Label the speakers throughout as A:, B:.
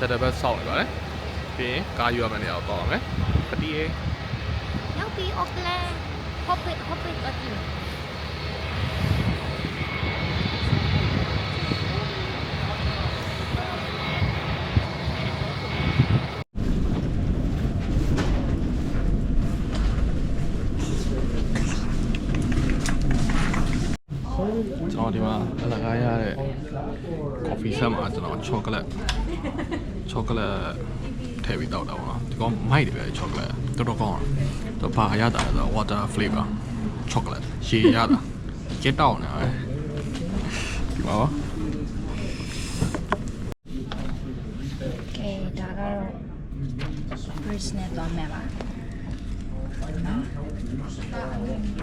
A: သွားလို့ shuttle bus စောင့်နေပါတယ်ပြီးရင်ကားယူရမယ့်နေရာကိုသွားအောင်မယ်ပတိရေ
B: ရောက်ပြီအော်ကလန်ဟော့ပစ်ဟော့ပစ်အပြင်
A: ကျွန်တော်ဒီမှာအလကားရတဲ့ coffee set မှာကျွန်တော် chocolate chocolate ထည့်ပြီးတောက်တာပေါ့နော်ဒီကောင်မိုက်တယ်ပဲ chocolate တော်တော်ကောင်းတယ်တော့ဘာရတာလဲဆိုတော့ water flavor chocolate ရှည်ရတာကျက်တောက်နေတယ်ဒီမှာပါ
B: ကဲဒါကတော့ first နဲ့တော့မယ်ပါနော်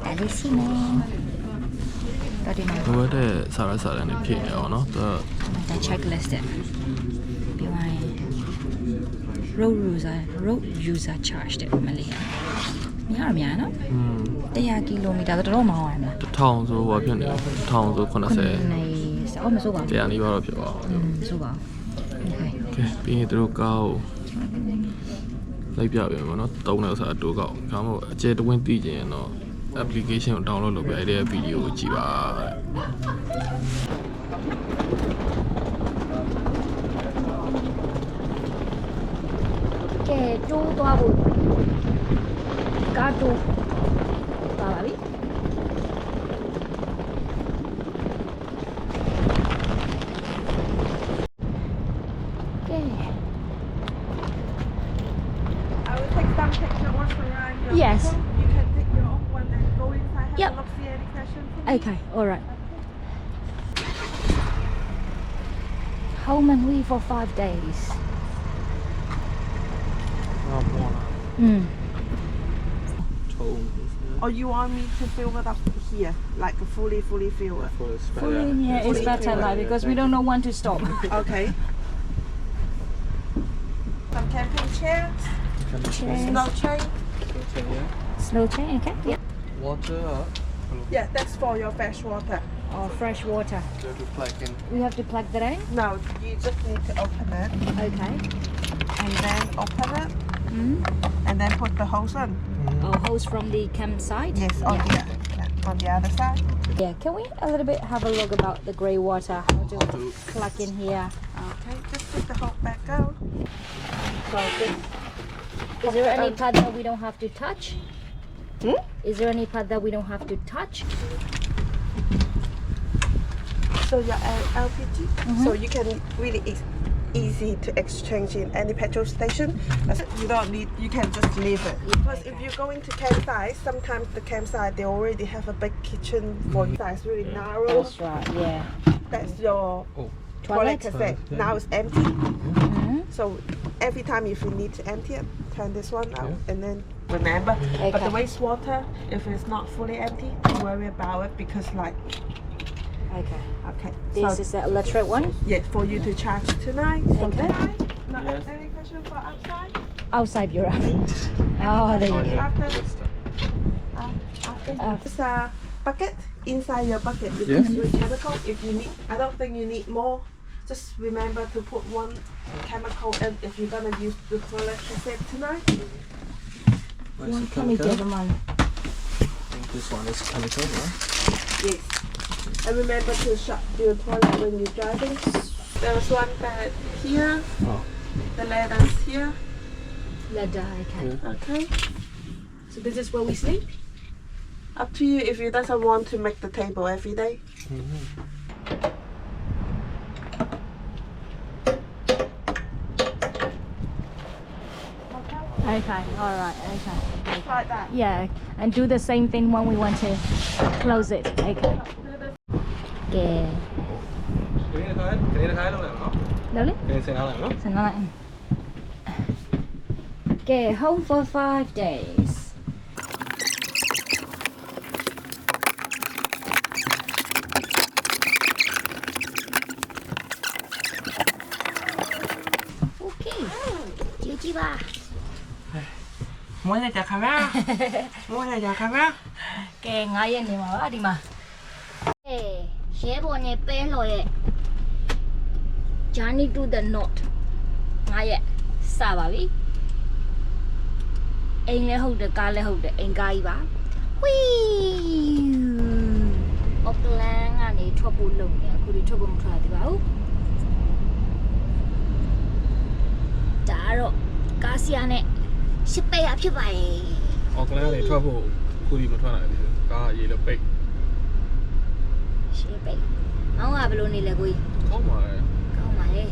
B: ဒါလေးစီမယ်တော့ဒီမှာ
A: လိုအပ်တဲ့စာရစာတန်းတွေဖြည့်နေအောင်နော်သူက
B: ဒါ checklist တဲ့ပြီးသွားရင် road user road user charge တဲ့မလေးများရများနော်
A: อืม
B: 100ကီလိုမီတာဆိုတော့တော်တော်မောင်းရတယ်နော်
A: တစ်ထောင်ဆိုဟိုဖြစ်နေတယ်တစ်ထောင်ဆို80
B: နေအော်မစိုးပါဘူး
A: တရားနီးပါးတော့ဖြစ်သွားအောင်
B: อืมစိုးပါโอเค
A: ကဲပြီးရင်သူတို့ကားကိုလိုက်ပြပြန်ပါတော့တုံးတဲ့ဥစ္စာအတိုးကောက်ဒါမှမဟုတ်အကျယ်တဝင်းသိကျင်ရင်တော့ application ကို download လုပ်ပြအဲ့ဒီဗီဒီယိုကိုကြည့်ပါ
C: I will take some
B: yes.
C: You can take your own one and go inside. Have
B: yep.
C: any questions
B: okay all right. Home and leave for five days. Mm.
A: ထုံး
C: Or you want me to fill it up here, like fully, fully fill it?
A: for
B: Fully, yeah, it's better like because we don't know when to stop.
C: Okay. Some camping chairs,
B: Chairs.
C: snow chain.
B: Slow chain, okay? Yeah.
A: water
C: Yeah, that's for your fresh water.
B: Or fresh water.
A: to plug in
B: We have to plug that in.
C: No, you just need to open it
B: Okay.
C: and then open it
B: Mm.
C: and then put the hose on.
B: Or hose from the campsite.
C: Yes, on
B: yeah.
C: the on the other side.
B: Yeah. Can we a little bit have a look about the grey water? How to
A: to-
B: plug in here?
C: Okay, just put the hose back out. So
B: Is there any part that we don't have to touch?
C: Hmm?
B: Is there any part that we don't have to touch?
C: So your L- LPG, so you can really e- easy to exchange in any petrol station. You don't need, you can just leave it. Because if you're going to campsite, sometimes the campsite they already have a big kitchen for you. It's really narrow.
B: That's right. Yeah.
C: That's your
A: Oh.
C: toilet
B: Toilet.
C: cassette. Now it's empty.
B: Mhm.
C: So every time if you need to empty it, turn this one out and then remember. Okay. But the wastewater, if it's not fully empty, don't worry about it because like
B: Okay.
C: okay.
B: This
C: so
B: is the electric one.
C: Yeah, for you to charge tonight. So
B: Okay.
C: tonight, not
A: Yes.
C: any question for outside?
B: Outside your Oh, there you go.
C: After, uh, after
B: Uh,
C: it's a bucket inside your bucket. You
A: Yes.
C: put three chemical. If you need, I don't think you need more. Just remember to put one chemical in if you're gonna use the toilet cassette tonight.
B: One chemical a month.
A: this one is chemical right
C: Yes. And remember to shut your toilet when you're driving. There's one bed here.
A: Oh.
C: The ladder's here.
B: Ladder, okay.
C: Okay.
B: So this is where we sleep?
C: Up to you if you doesn't want to make the table every day. Mm-hmm.
B: Okay, alright, okay.
C: Like that.
B: Yeah, and do the same thing when we want to close it. Okay. Okay.
A: ဒီနေ့ခိုင်းဒီနေ့ခိုင်းလို့ရအောင်နော်
B: Lovely.
A: ဒီနေ့စင်ထားလိုက်နော်
B: So now, okay, home for five days. Okay. GG ပါ
C: မွေးလိုက်ကြခမမွေးလိုက်ကြခမ
B: ကဲ9ရက်နေမှာပါဒီမှာအေး ရဲဘော်နဲ့ပဲလော်ရဲ့ journey to the north ငါရဲ့စပါပြီအိမ်လည်းဟုတ်တယ်ကားလည်းဟုတ်တယ်အိမ်ကားကြီးပါဝီအော်ကလန်ကနေထွက်ဖို့လုံနေအခုဒီထွက်ဖို့မထွက်ရသေးပါဘူးဒါကတော့ကားစီယာနဲ့ရှစ်ပေရဖြစ်ပါရဲ့
A: အော်ကလန်ကနေထွက်ဖို့ခုဒီမထွက်နိုင်သေးဘူးကားရေလည်းပိတ်
B: ရှေ့ပိတ်မောင်ကဘယ်လိုနေလဲကိုကြီး
A: ကောင်းပါလေ
B: ကောင်းပါလေ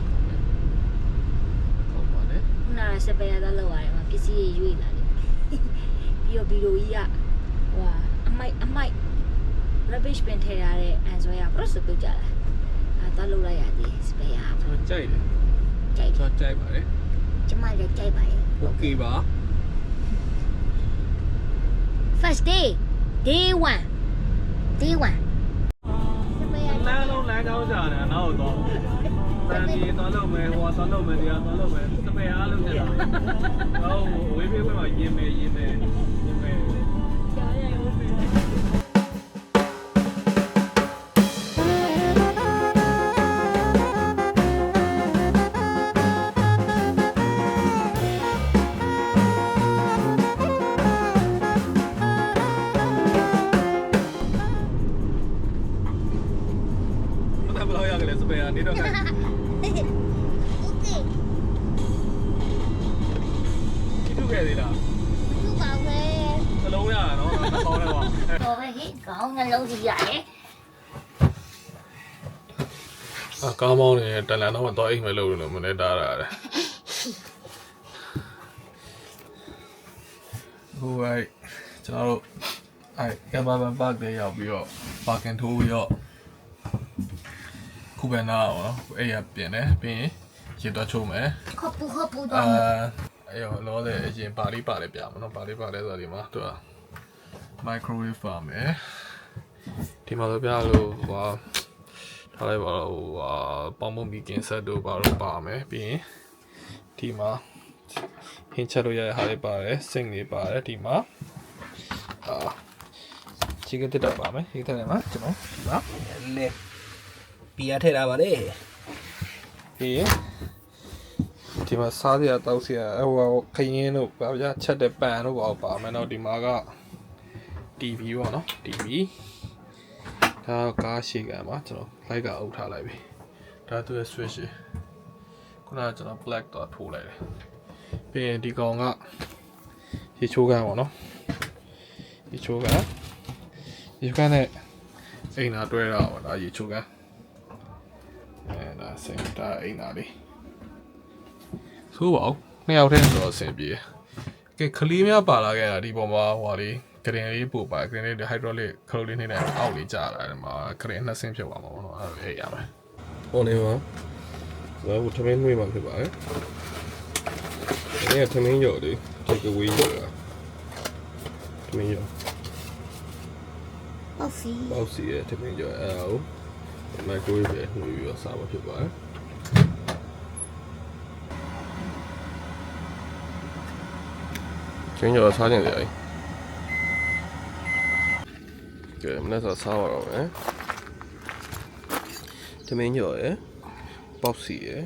A: ကောင်းပါလေ
B: ခုနကစပယ်ရသားလောက်ရတယ်မှာပစ္စည်းရွေ့လာတယ်ပြီးတော့ဗီဒီယိုကြီးကဟိုဟာအမိုက်အမိုက် rubbish bin ထည့်ထားတဲ့အန်ဆွဲရပရစပြုတ်ကြလာအဲတော့လောက်လိုက်ရသေးစပယ်ရ
A: ကျွန်တော်ကြိုက်တယ်
B: ကြိုက်
A: ကျွန်တော်ကြိုက်ပါလေ
B: ကျမလည်းကြိုက်ပါ
A: လေ okay ပါ
B: first day day 1 day 1
D: လမ်းလုံးလမ်းကြောင်းကြတယ်နောက်တော့တန်ကြီးသွားလို့မယ်ဟိုသွားလို့မယ်တရားသွားလို့မယ်စပယ်အားလုံးဖြစ်တာဟောဝေးပေးဝေးမှာရင်မယ်ရင်မယ်ရင်မယ်
A: ကားမောင်းနေတဲ့တန်လန်တော့မတော့အိမ်မလို့လို့မနေတားရတယ်ဟိုအဲကျွန်တော်တို့အဲကမ်ဘာဘန်ပါတ်တွေရောက်ပြီးတော့ပါကင်ထိုးပြီးတော့ခုပဲနာအောင်နော်အဲ့ရပြင်တယ်ပြီးရင်ရေတော့ချိုးမယ်
B: ခပ်ပူခပ်ပူ
A: အာ
B: တော့
A: အဲ့ရောလောတဲ့အရင်ပါလေးပါလေးပြမနော်ပါလေးပါလေးဆိုဒီမှာသူက microwave ပါမယ်ဒီမှာတော့ပြလို့ဟို ထားလိုက်ပါတော့ဟိုဟာပေါင်းမုံမီကင်ဆက်တို့ပါတော့ပါမယ်ပြီးရင်ဒီမှာဟင်းချက်လို့ရတဲ့ဟာလေးပါတယ်စင်လေးပါတယ်ဒီမှာအာချီကတက်တော့ပါမယ်ဒီတက်တယ်မှာကျွန်တော်ဒီမှာ
D: လေပီယာထည့်တာပါလေ
A: ပြီးရင်ဒီမှာစားစရာတောက်စရာဟိုခရင်တို့ဘာပြချက်တဲ့ပန်တို့ပါပါမယ်တော့ဒီမှာက TV ပေါ့နော် TV ဒါကကားရှေ့ကမှာကျွန်တော် light ကအုပ်ထားလိုက်ပြီဒါသူရဲ့ switch ကြီးခုနကကျွန်တော် black တော့ထိုးလိုက်တယ်ပြီးရင်ဒီကောင်ကရေချိုးကန်ပေါ့နော်ရေချိုးကန်ရေချိုးကန်နဲ့အိမ်သာတွဲတာပေါ့ဒါရေချိုးကန်အဲဒါစင်ဒါအိမ်သာလေးဆိုးပါဦးနှစ်ယောက်တည်းဆိုတော့အဆင်ပြေတယ်ကဲကလေးများပါလာခဲ့တာဒီပေါ်မှာဟွာလေး ဂရင်လေးပို့ပါဂရင်လေး hydraulic ခလုတ်လေးနဲ့အောက်လေးကြာလာတယ်မှာဂရင်နှစ်ဆင်းဖြစ်သွားမှာပေါ့နော်အဲ့ဒါလေးရမယ်ဟိုနေမှာကျွန်တော်ထမင်းနှွေးမှာဖြစ်ပါတယ်ဒီကထမင်းရော်လေး take away ရော်တာထမင်းရော်
B: ဟုတ်စီ
A: ပေါ့စီရဲ့ထမင်းရော်အဲ့ဒါကို microwave ပဲနှွေးပြီးတော့စားမှာဖြစ်ပါတယ်ကျင်းရော်စားကြတယ်လေ ကဲမနေ့ကစားရအောင်မယ်ထမင်းရော်ရယ်ပေါ့စီရယ်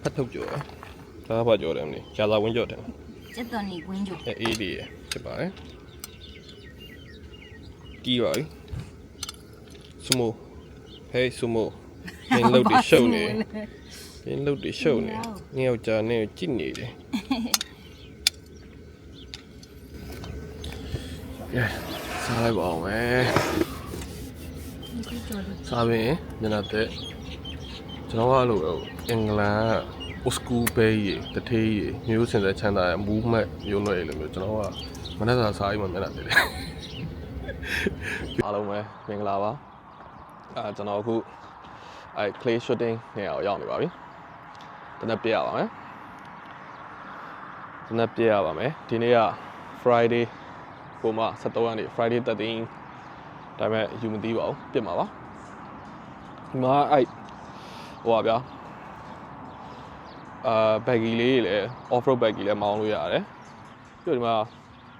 A: ဖတ်ထုတ်ကြော်ရယ်ဒါကဘာကြော်တယ်မလဲရာသာဝင်းကြော်တယ်
B: စက်တော်နေဝင်းကြို
A: အဲအေးလေးရယ်ဖြစ်ပါတယ်ကြီးပါပြီဆူမိုဟေးဆူမိုမင်းလုပ်ပြီးရှုပ်နေမင်းလုပ်ပြီးရှုပ်နေငါယောက်ျားနဲ့ကြည့်နေတယ်ကဲ စားလိုက်ပါအောင်မယ်စားပြီညနေတဲ့ကျွန်တော်ကအဲ့လိုပဲအင်္ဂလန်က old school bay ရေတထေးရေမျိုးစင်တဲ့ချမ်းသာရဲ့ movement မျိုးနွယ်လိုမျိုးကျွန်တော်ကမနေ့ကစားအိမ်မှာမျက်နှာတည်တယ်အားလုံးပဲမင်္ဂလာပါအဲကျွန်တော်အခုအဲ clay shooting နေရာကိုရောက်နေပါပြီတနက်ပြရပါမယ်တနက်ပြရပါမယ်ဒီနေ့က Friday ကိုမှ73ရက်နေ့ Friday 13ဒါပေမဲ့ယူမသိပါဘူးပြစ်မှာပါဒီမှာအဲ့ဟိုပါဗျာအာဘက်ဂီလေးတွေလည်း off road ဘက်ဂီလည်းမောင်းလို့ရတယ်ပြီးတော့ဒီမှာ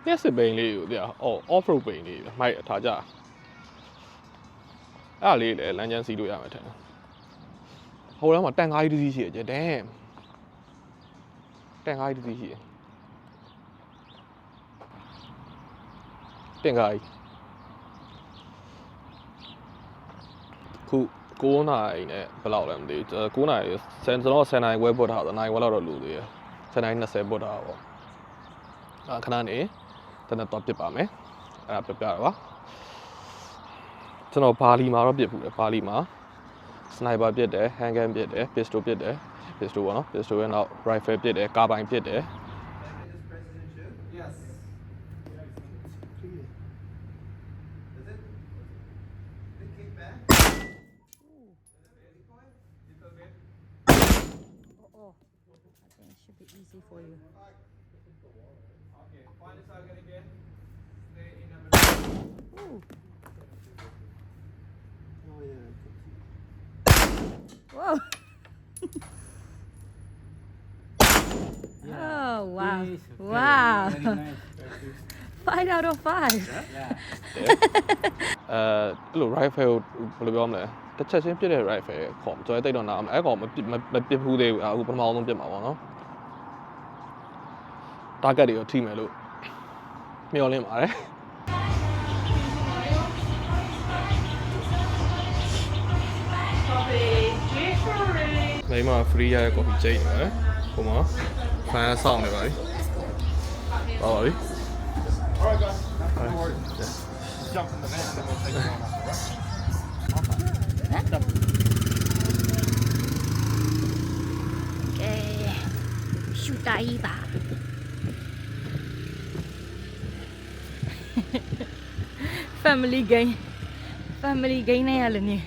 A: လျှက်စစ်ဘိန်းလေးကိုတရားအော် off road ဘိန်းလေးမိုက်ထားကြအဲ့ဒါလေးလည်းလမ်းကျန်းစီးလို့ရမယ်ထင်တယ်ဟိုထဲမှာတန်ကားကြီးတစ်စီးရှိတယ်ကျဒမ်တန်ကားကြီးတစ်စီးရှိတယ် တန်ကားကြီးခု9နာရီနဲ့ဘယ်လောက်လဲမသိဘူး9နာရီဆန်ကျွန်တော်10နာရီဝဲပုတ်ထားတော့နိုင်ဝဲလောက်တော့လူသေးတယ်10နာရီ20ပုတ်ထားပေါ့အခဏနေတနက်တော့ပြစ်ပါမယ်အဲ့ဒါပြပြတော့ပါကျွန်တော်ဘာလီမှာတော့ပြစ်ဘူးလေဘာလီမှာစနိုက်ပါပစ်တယ်ဟန်ဂန်ပစ်တယ်ပစ္စတိုပစ်တယ်ပစ္စတိုပေါ့နော်ပစ္စတိုရဲ့နောက် rifle ပစ်တယ်ကာပိုင်ပစ်တယ်
B: should be easy for you.
D: Okay, find the target again. Stay in number
B: Ooh. Whoa. oh wow! Wow! Five out of five.
A: အဲအဲ့လို rifle ကိုဘယ်လိုပြောမလဲတစ်ချက်ချင်းပစ်တဲ့ rifle ရဲ့ခေါ်ကျွန်တော်တိတ်တော့နားအောင်အဲ့ကောင်မပစ်မမပစ်ဘူးသေးဘူးအခုပထမဆုံးပစ်မှာပေါ့နော် target တွေရောထိမယ်လို့မျှော်လင့်ပါတယ်မိမ free ရရဲ့ coffee ချိန်နေပါတယ်ဟိုမှာ fan ဆောင်းနေပါပြီပါပါပြီ
D: Alright guys, no worries. Just jump in the van and then we'll take you on after, right?
B: Okay. Shoot ba? family guy. Family guy na yalan niya.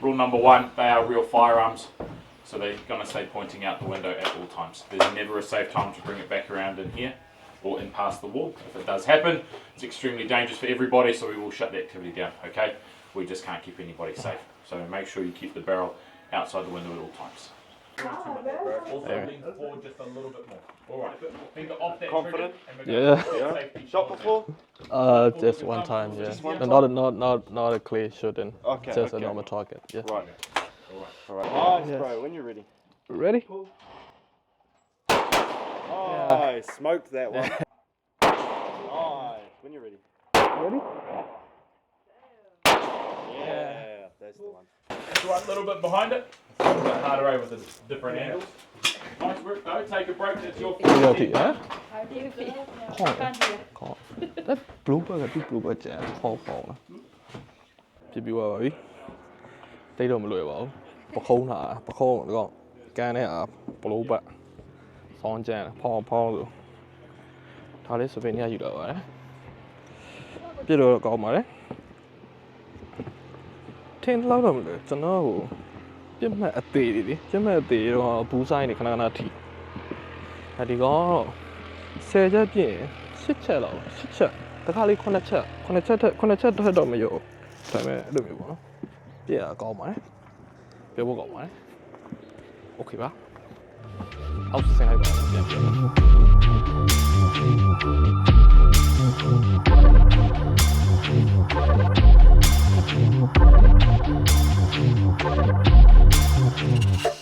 E: Rule number one, they are real firearms. So they're gonna stay pointing out the window at all times. There's never a safe time to bring it back around in here or in past the wall. If it does happen, it's extremely dangerous for everybody, so we will shut the activity down, okay? We just can't keep anybody safe. So make sure you keep the barrel outside the window at all times. Also lean forward just a little bit more. All right, finger off that
F: Confident?
E: trigger, and we're gonna
A: Yeah.
E: safety
F: Shot
E: shot
F: before?
A: Uh, just one time, yeah.
F: Just one
A: No, Not a, not not not a clear shooting.
F: Okay,
A: Just a
F: okay.
A: normal target. Yeah.
F: Right. Alright. Nice,
A: Yes.
F: bro. When you're ready.
A: Ready?
F: Nice. Smoked that one. nice. When you're ready.
A: Ready?
F: Yeah. That's the one.
E: That's right, a little bit behind it. It's a little bit harder over the different angles. Nice work though. Take a break. That's your
A: Real tea, huh?
B: How do you feel?
A: Call. Call. That blooper ကသူ့ blooper ကျန်ဟောက်ပေါ့လားဖြစ်ပြီးသွားပါပြီတိတ်တော့မလွယ်ပါဘူးပခုံးတာပခုံးဒီကောင်ကန်တဲ့အာဘလိုးပတ်ဆောင်းကျန်ဖောင်းဖောင်းလို့ဒါလေးစပင်ရယူတော့ပါတယ်ပြည့်တော့ကောင်းပါတယ်ထင်းလောက်တော့မလို့ကျွန်တော်ဟို ပြစ်မှတ်အသေးတွေလေပြစ်မှတ်အသေးတော့ဘူးဆိုင်နေခဏခဏထိအဲဒီကောင်10ချက်ပြည့်10ချက်လောက်10ချက်တခါလေး9ချက်9ချက်ထက်9ချက်ထက်တော့မရောဒါပေမဲ့အဲ့လိုမျိုးပေါ့နော်ပြည့်ရကောင်းပါတယ်ပြောဖို့ကောင်းပါတယ်โอเคပါအောက်ဆင်းလိုက်ပါပြန်ပြ Thank you.